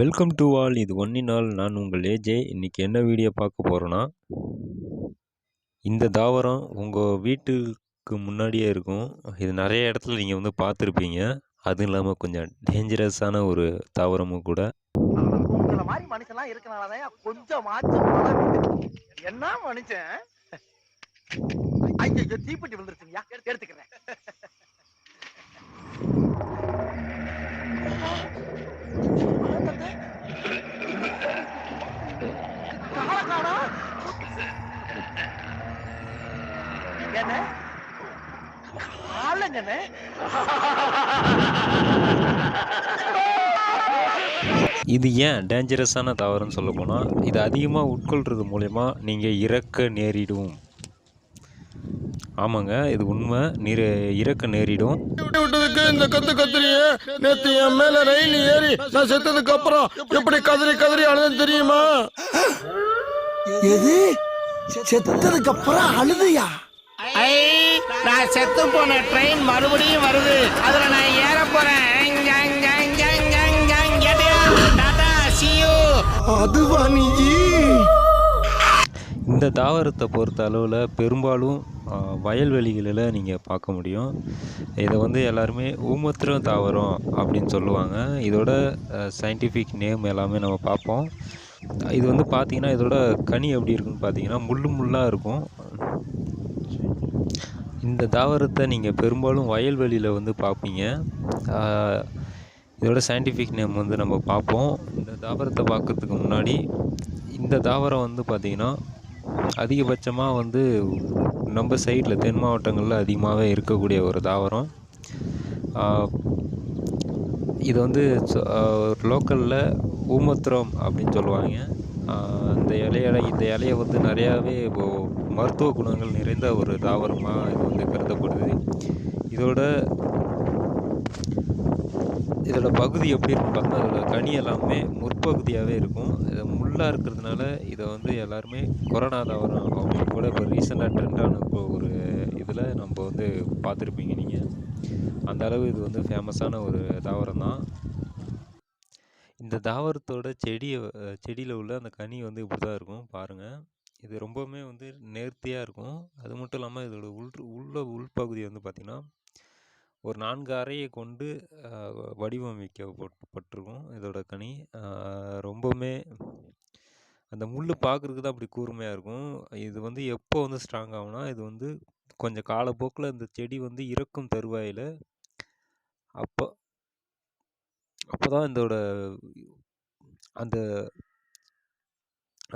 Welcome to all இது ஒன்றினால் நான் உங்கள் ஏஜே இன்றைக்கி என்ன வீடியோ பார்க்க போகிறோன்னா இந்த தாவரம் உங்கள் வீட்டுக்கு முன்னாடியே இருக்கும். இது நிறைய இடத்துல நீங்கள் வந்து பார்த்துருப்பீங்க. அதுவும் இல்லாமல் கொஞ்சம் டேஞ்சரஸான ஒரு தாவரமும் கூட. உங்களை மாதிரி மனுஷன்லாம் இருக்கனாலதான் கொஞ்சம் என்ன மனுஷன்? ஐயோ தீப்பெட்டி விழுந்துருச்சுங்கய்யா. எடுத்துக்கிறேன். இது ஏன் டேஞ்சரஸான தாவரம்னு சொல்ல போனால் இது அதிகமாக உட்கொள்கிறது மூலயமா நீங்கள் இறக்க நேரிடும். ஆமாங்க இது உண்மை. நீர இறக்க நேரிடும். விட்டதுக்கு இந்த கத்து கத்துறியே நேத்து என் மேல ரயில் ஏறி நான் செத்ததுக்கு அப்புறம் எப்படி கதறி கதறி அழுது தெரியுமா? எது? செத்ததுக்கு அப்புறம் அழுதையா? ஐ நான் செத்து போன ட்ரெயின் மறுபடியும் வருது. அதுல நான் ஏற போறேன். அதுவா நீ? இந்த தாவரத்தை பொறுத்த அளவில் பெரும்பாலும் வயல்வெளிகளில் நீங்கள் பார்க்க முடியும். இதை வந்து எல்லாருமே ஊமத்திரம் தாவரம் அப்படின்னு சொல்லுவாங்க. இதோட சயின்டிஃபிக் நேம் எல்லாமே நம்ம பார்ப்போம். இது வந்து பார்த்தீங்கன்னா இதோட கனி எப்படி இருக்குன்னு பார்த்தீங்கன்னா முள்ளு முள்ளாக இருக்கும். இந்த தாவரத்தை நீங்கள் பெரும்பாலும் வயல்வெளியில் வந்து பார்ப்பீங்க. இதோட சயின்டிஃபிக் நேம் வந்து நம்ம பார்ப்போம். இந்த தாவரத்தை பார்க்கறதுக்கு முன்னாடி இந்த தாவரம் வந்து பார்த்திங்கன்னா அதிகபட்சமாக வந்து நம்ம சைடில் தென் மாவட்டங்களில் அதிகமாகவே இருக்கக்கூடிய ஒரு தாவரம். இது வந்து லோக்கலில் ஊமத்திரம் அப்படின்னு சொல்லுவாங்க. இந்த இலையில இந்த இலையை வந்து நிறையாவே இப்போ மருத்துவ குணங்கள் நிறைந்த ஒரு தாவரமாக இது வந்து கருதப்படுது. இதோட இதோட பகுதி எப்படி இருக்கும் பார்த்தா அதோட கனி எல்லாமே முற்பகுதியாகவே இருக்கும். இது முள்ளாக இருக்கிறதுனால இதை வந்து எல்லாருமே கொரோனா தாவரம் அப்படின்னு கூட இப்போ ரீசெண்டாக ட்ரெண்டான இப்போ ஒரு இதில் நம்ம வந்து பார்த்துருப்பீங்க நீங்கள் அந்த அளவு இது வந்து ஃபேமஸான ஒரு தாவரம் தான். இந்த தாவரத்தோட செடியை செடியில் உள்ள அந்த கனி வந்து இப்படி தான் இருக்கும். பாருங்கள் இது ரொம்பவுமே வந்து நேர்த்தியாக இருக்கும். அது மட்டும் இல்லாமல் இதோட உள் உள்ள உள்பகுதி வந்து பார்த்திங்கன்னா ஒரு நான்கு அறையை கொண்டு வடிவமைக்கப்பட்டிருக்கும் இதோட கனி. ரொம்பவுமே அந்த முள் பார்க்குறதுக்கு தான் அப்படி கூர்மையாக இருக்கும். இது வந்து எப்போ வந்து ஸ்ட்ராங் ஆகும்னா இது வந்து கொஞ்சம் காலப்போக்கில் இந்த செடி வந்து இறக்கும் தருவாயில் அப்போ அப்போ தான் இதோட அந்த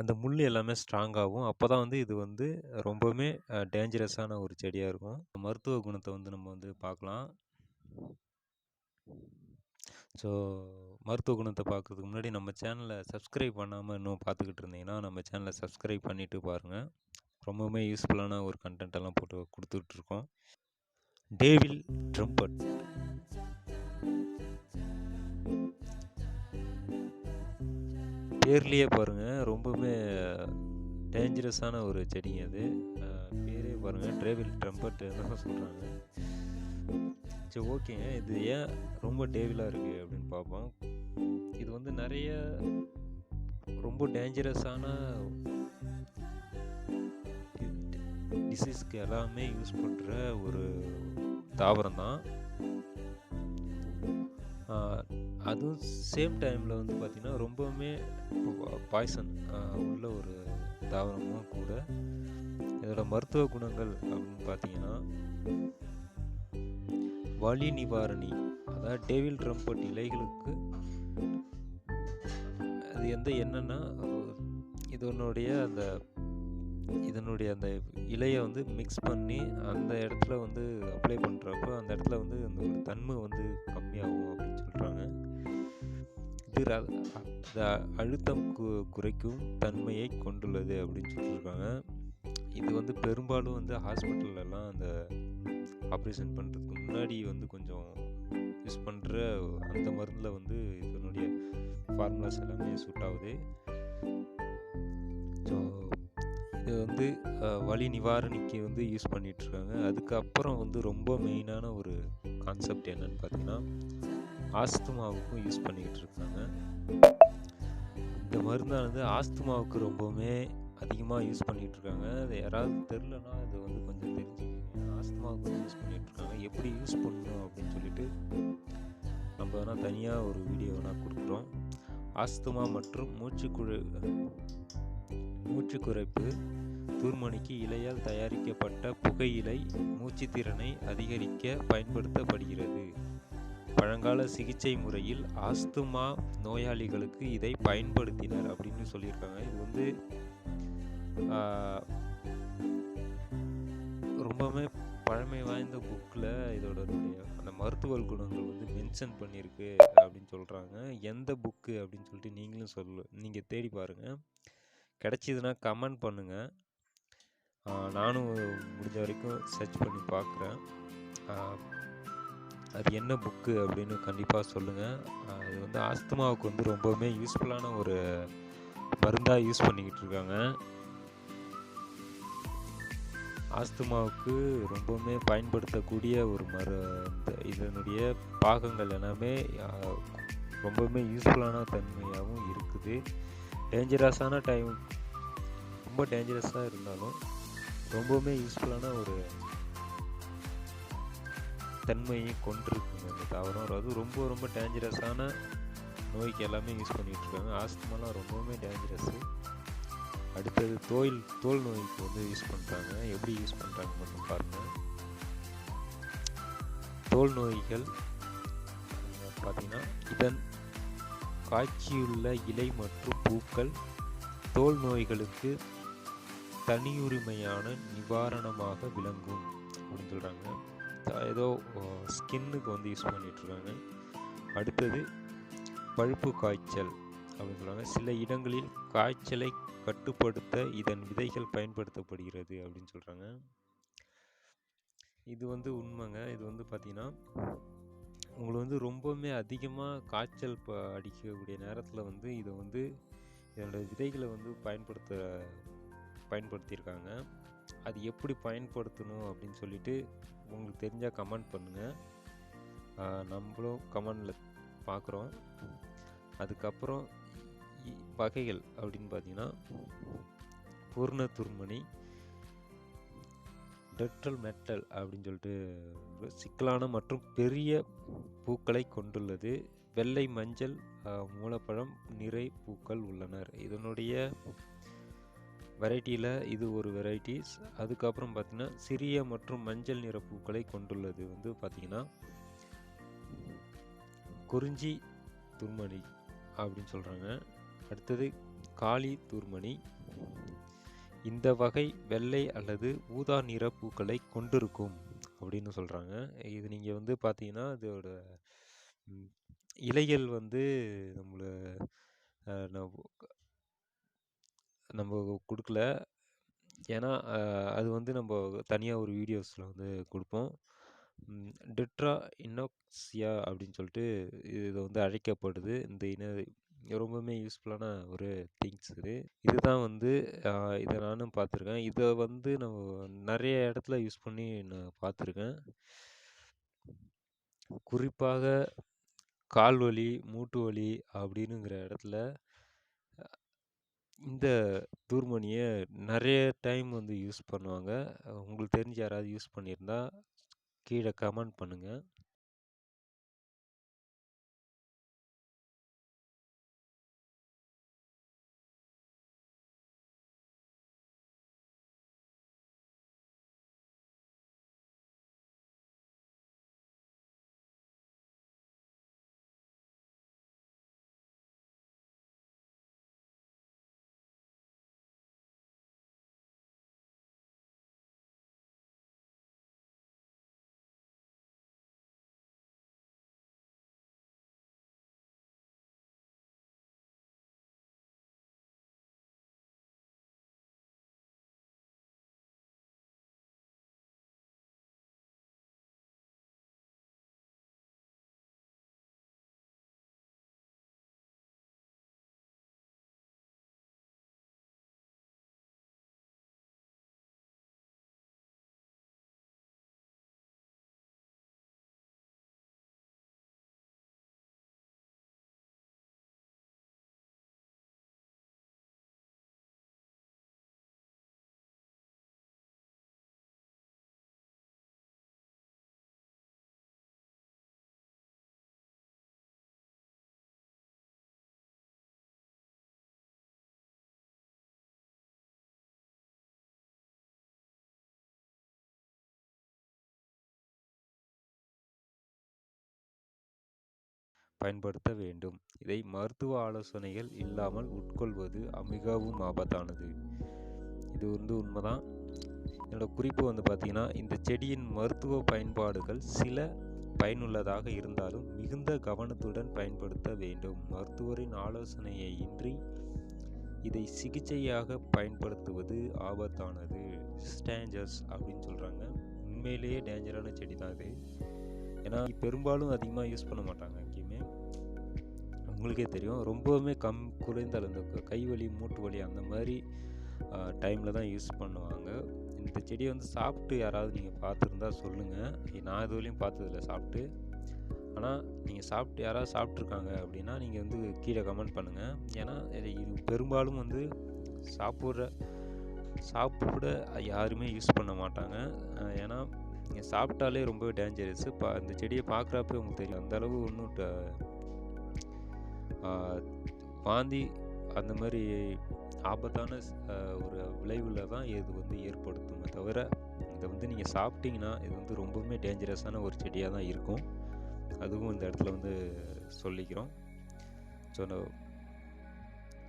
அந்த முள் எல்லாமே ஸ்ட்ராங்காகும் அப்போ தான் வந்து இது வந்து ரொம்பவுமே டேஞ்சரஸான ஒரு செடியாக இருக்கும். மருத்துவ குணத்தை வந்து நம்ம வந்து பார்க்கலாம். ஸோ மருத்துவ குணத்தை பார்க்குறதுக்கு முன்னாடி நம்ம சேனலை சப்ஸ்கிரைப் பண்ணாமல் இன்னும் பார்த்துக்கிட்டு இருந்தீங்கன்னா நம்ம சேனலை சப்ஸ்கிரைப் பண்ணிவிட்டு பாருங்கள் ரொம்பவுமே யூஸ்ஃபுல்லான ஒரு கண்டென்ட்டெல்லாம் போட்டு கொடுத்துட்ருக்கோம் டேவில் ட்ரம்பட் பேர்லேயே பாருங்கள் ரொம்பவுமே டேஞ்சரஸான ஒரு செடிங்க அது. பேரே பாருங்கள் டேபிள் ட்ரம்பட் தான் சொல்கிறாங்க சரி ஓகேங்க இது ஏன் ரொம்ப டேவிலாக இருக்குது அப்படின்னு பார்ப்போம். இது வந்து நிறைய ரொம்ப டேஞ்சரஸான டிசீஸ்க்கு எல்லாமே யூஸ் பண்ணுற ஒரு தாவரம் தான் அதுவும் சேம் டைமில் வந்து பார்த்திங்கன்னா ரொம்பவுமே பாய்சன் உள்ள ஒரு தாவரமும் கூட இதோட மருத்துவ குணங்கள் அப்படின்னு பார்த்தீங்கன்னா வலி நிவாரணி அதாவது டேவில் ட்ரம்பட் இலைகளுக்கு அது எந்த என்னன்னா இதனுடைய அந்த இதனுடைய அந்த இலையை வந்து மிக்ஸ் பண்ணி அந்த இடத்துல வந்து அப்ளை பண்ணுறப்ப அந்த இடத்துல வந்து அந்த ஒரு தன்மை வந்து கம்மியாகும் அப்படின்னு சொல்கிறாங்க இது அந்த அழுத்தம் கு குறைக்கும் தன்மையை கொண்டுள்ளது அப்படின்னு சொல்லியிருக்காங்க இது வந்து பெரும்பாலும் வந்து ஹாஸ்பிட்டல்லலாம் அந்த ஆப்ரேஷன் பண்ணுறதுக்கு முன்னாடி வந்து கொஞ்சம் யூஸ் பண்ணுற அந்த மருந்தில் வந்து இதனுடைய ஃபார்முலாஸ் எல்லாமே சூட் ஆகுது. ஸோ இது வந்து வலி நிவாரணிக்கு வந்து யூஸ் பண்ணிகிட்ருக்காங்க அதுக்கப்புறம் வந்து ரொம்ப மெயினான ஒரு கான்செப்ட் என்னன்னு பார்த்தீங்கன்னா ஆஸ்துமாவுக்கும் யூஸ் பண்ணிக்கிட்டு இருக்காங்க. இந்த மருந்தானது ஆஸ்துமாவுக்கு ரொம்பவுமே அதிகமாக யூஸ் பண்ணிகிட்டு இருக்காங்க. அது யாராவது தெரிலனா அது வந்து கொஞ்சம் தெரிஞ்சுக்கோங்க. ஆஸ்துமாவுக்கு வந்து யூஸ் பண்ணிகிட்டு இருக்காங்க. எப்படி யூஸ் பண்ணணும் அப்படின்னு சொல்லிட்டு நம்ம வேணால் தனியாக ஒரு வீடியோ வேணால் கொடுக்குறோம். ஆஸ்துமா மற்றும் மூச்சுக்குழு மூச்சு குறைப்பு தூர்மணிக்கு இலையால் தயாரிக்கப்பட்ட புகையிலை மூச்சுத்திறனை அதிகரிக்க பயன்படுத்தப்படுகிறது. பழங்கால சிகிச்சை முறையில் ஆஸ்துமா நோயாளிகளுக்கு இதை பயன்படுத்தினர் அப்படின்னு சொல்லியிருக்காங்க. இது வந்து ரொம்பவுமே பழமை வாய்ந்த புக்கில் இதோட அந்த மருத்துவ குணங்கள் வந்து மென்ஷன் பண்ணியிருக்கு அப்படின்னு சொல்கிறாங்க எந்த புக்கு அப்படின்னு சொல்லிட்டு நீங்களும் சொல்லு நீங்கள் தேடி பாருங்கள் கிடச்சிதுன்னா கமெண்ட் பண்ணுங்கள் நானும் முடிஞ்ச வரைக்கும் சர்ச் பண்ணி பார்க்குறேன் அது என்ன புக்கு அப்படின்னு கண்டிப்பாக சொல்லுங்கள் அது வந்து ஆஸ்துமாவுக்கு வந்து ரொம்பவுமே யூஸ்ஃபுல்லான ஒரு மருந்தாக யூஸ் பண்ணிக்கிட்டு இருக்காங்க. ஆஸ்துமாவுக்கு ரொம்பவுமே பயன்படுத்தக்கூடிய ஒரு மரு இந்த இதனுடைய பாகங்கள் எல்லாமே ரொம்பவுமே யூஸ்ஃபுல்லான தன்மையாகவும் இருக்குது. டேஞ்சரஸான டைம் ரொம்ப டேஞ்சரஸாக இருந்தாலும் ரொம்பவுமே யூஸ்ஃபுல்லான ஒரு தன்மையை கொண்டிருக்குங்க அந்த தாவரம் அது ரொம்ப ரொம்ப டேஞ்சரஸான நோய்க்கு எல்லாமே யூஸ் பண்ணிகிட்ருக்காங்க ஆஸ்துமாலாம் ரொம்பவுமே டேஞ்சரஸு அடுத்தது தோல் தோல் நோய்க்கு வந்து யூஸ் பண்ணுறாங்க எப்படி யூஸ் பண்ணுறாங்க மட்டும் பாருங்கள் தோல் நோய்கள் பார்த்திங்கன்னா இதன் காய்ச்சியுள்ள இலை மற்றும் பூக்கள் தோல் நோய்களுக்கு தனியுரிமையான நிவாரணமாக விளங்கும் அப்படின்னு சொல்கிறாங்க ஏதோ ஸ்கின்னுக்கு வந்து யூஸ் பண்ணிகிட்ருக்காங்க அடுத்தது பழுப்பு காய்ச்சல் அப்படின்னு சொல்லுவாங்க. சில இடங்களில் காய்ச்சலை கட்டுப்படுத்த இதன் விதைகள் பயன்படுத்தப்படுகிறது அப்படின்னு சொல்கிறாங்க இது வந்து உண்மைங்க. இது வந்து பார்த்திங்கன்னா உங்களை வந்து ரொம்பவுமே அதிகமாக காய்ச்சல் ப அடிக்கக்கூடிய நேரத்தில் வந்து இதை வந்து இதனோட விதைகளை வந்து பயன்படுத்த பயன்படுத்தியிருக்காங்க. அது எப்படி பயன்படுத்தணும் அப்படின்னு சொல்லிட்டு உங்களுக்கு தெரிஞ்சால் கமெண்ட் பண்ணுங்கள் நம்மளும் கமெண்டில் பார்க்குறோம். அதுக்கப்புறம் வகைகள் அப்படின்னு பார்த்தீங்கன்னா பூர்ண துர்மணி டெட்ரல் மெட்டல் அப்படின்னு சொல்லிட்டு சிக்கலான மற்றும் பெரிய பூக்களை கொண்டுள்ளது. வெள்ளை மஞ்சள் மூலப்பழம் நிறை பூக்கள் உள்ளனர். இதனுடைய வெரைட்டியில் இது ஒரு வெரைட்டிஸ். அதுக்கப்புறம் பார்த்தீங்கன்னா சிறிய மற்றும் மஞ்சள் நிற பூக்களை கொண்டுள்ளது வந்து பார்த்தீங்கன்னா குறிஞ்சி துர்மணி அப்படின்னு சொல்கிறாங்க அடுத்தது காளி துர்மணி. இந்த வகை வெள்ளை அல்லது ஊதா நிற பூக்களை கொண்டிருக்கும் அப்படின்னு சொல்கிறாங்க இது நீங்கள் வந்து பார்த்தீங்கன்னா இதோட இலைகள் வந்து நம்மளை நம்ம கொடுக்கல. ஏன்னா அது வந்து நம்ம தனியாக ஒரு வீடியோஸில் வந்து கொடுப்போம். டெட்ரா இன்னோக்சியா அப்படின்னு சொல்லிட்டு இது வந்து அழைக்கப்படுது. இந்த இன ரொம்பவுமே யூஸ்ஃபுல்லான ஒரு திங்ஸ் இது. இதுதான் வந்து இதை நானும் பார்த்துருக்கேன். இதை வந்து நம்ம நிறைய இடத்துல யூஸ் பண்ணி நான் பார்த்துருக்கேன். குறிப்பாக கால் வலி மூட்டு வலி அப்படின்னுங்கிற இடத்துல இந்த தூர்மணியை நிறைய டைம் வந்து யூஸ் பண்ணுவாங்க. உங்களுக்கு தெரிஞ்சு யாராவது யூஸ் பண்ணியிருந்தா கீழே கமெண்ட் பண்ணுங்கள் பயன்படுத்த வேண்டும். இதை மருத்துவ ஆலோசனைகள் இல்லாமல் உட்கொள்வது மிகவும் ஆபத்தானது. இது வந்து உண்மைதான். என்னோட குறிப்பு வந்து பார்த்திங்கன்னா இந்த செடியின் மருத்துவ பயன்பாடுகள் சில பயனுள்ளதாக இருந்தாலும் மிகுந்த கவனத்துடன் பயன்படுத்த வேண்டும். மருத்துவரின் ஆலோசனையை இன்றி இதை சிகிச்சையாக பயன்படுத்துவது ஆபத்தானது. ஸ்டேஞ்சர்ஸ் அப்படின்னு சொல்கிறாங்க உண்மையிலேயே டேஞ்சரான செடி தான் இது. ஏன்னா பெரும்பாலும் அதிகமாக யூஸ் பண்ண மாட்டாங்க. உங்களுக்கே தெரியும். ரொம்பவுமே கம் குறைந்த அந்த கை வலி மூட்டு வலி அந்த மாதிரி டைமில் தான் யூஸ் பண்ணுவாங்க. இந்த செடியை வந்து சாப்பிட்டு யாராவது நீங்கள் பார்த்துருந்தா சொல்லுங்கள் நான் இதுவரையும் பார்த்ததில்ல சாப்பிட்டு. ஆனால் நீங்கள் சாப்பிட்டு யாராவது சாப்பிட்ருக்காங்க அப்படின்னா நீங்கள் வந்து கீழே கமெண்ட் பண்ணுங்கள் ஏன்னா இது பெரும்பாலும் வந்து சாப்பிட்ற சாப்பிட யாருமே யூஸ் பண்ண மாட்டாங்க. ஏன்னா நீங்கள் சாப்பிட்டாலே ரொம்ப டேஞ்சரஸ் இப்போ அந்த செடியை பார்க்குறப்ப உங்களுக்கு தெரியும். அந்தளவு ஒன்றும் வாந்தி அந்த மாதிரி ஆபத்தான ஒரு விளைவில் தான் இது வந்து ஏற்படுத்துமே தவிர இதை வந்து நீங்கள் சாப்பிட்டீங்கன்னா இது வந்து ரொம்பவுமே டேஞ்சரஸான ஒரு செடியாக தான் இருக்கும். அதுவும் இந்த இடத்துல வந்து சொல்லிக்கிறோம். ஸோ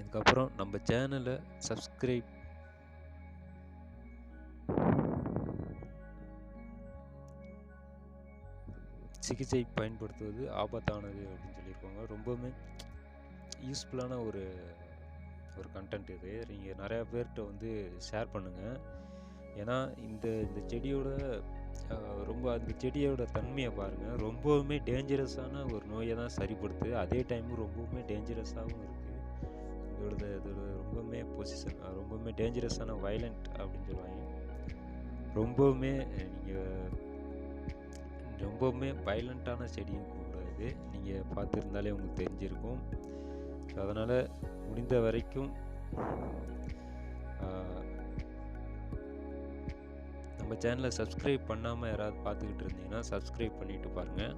இதுக்கப்புறம் நம்ம சேனலை சப்ஸ்கிரைப் சிகிச்சை பயன்படுத்துவது ஆபத்தானது அப்படின்னு சொல்லியிருக்காங்க. ரொம்பவுமே யூஸ்ஃபுல்லான ஒரு ஒரு கண்டென்ட் இது. நீங்கள் நிறையா பேர்கிட்ட வந்து ஷேர் பண்ணுங்கள் ஏன்னா இந்த இந்த செடியோட ரொம்ப அந்த செடியோட தன்மையை பாருங்கள் ரொம்பவுமே டேஞ்சரஸான ஒரு நோயை தான் சரிப்படுத்து அதே டைம் ரொம்பவுமே டேஞ்சரஸாகவும் இருக்குது இதோட இதோட ரொம்பவுமே பொசிஷன் ரொம்பவுமே டேஞ்சரஸான வைலண்ட் அப்படின்னு சொல்லுவாங்க. ரொம்பவுமே நீங்கள் ரொம்பவுமே வைலண்ட்டான செடியும் கூட இது. நீங்கள் பார்த்துருந்தாலே உங்களுக்கு தெரிஞ்சிருக்கும். ஸோ அதனால் முடிந்த வரைக்கும் நம்ம சேனலை சப்ஸ்கிரைப் பண்ணாமல் யாராவது பார்த்துக்கிட்டு இருந்தீங்கன்னா சப்ஸ்கிரைப் பண்ணிவிட்டு பாருங்கள்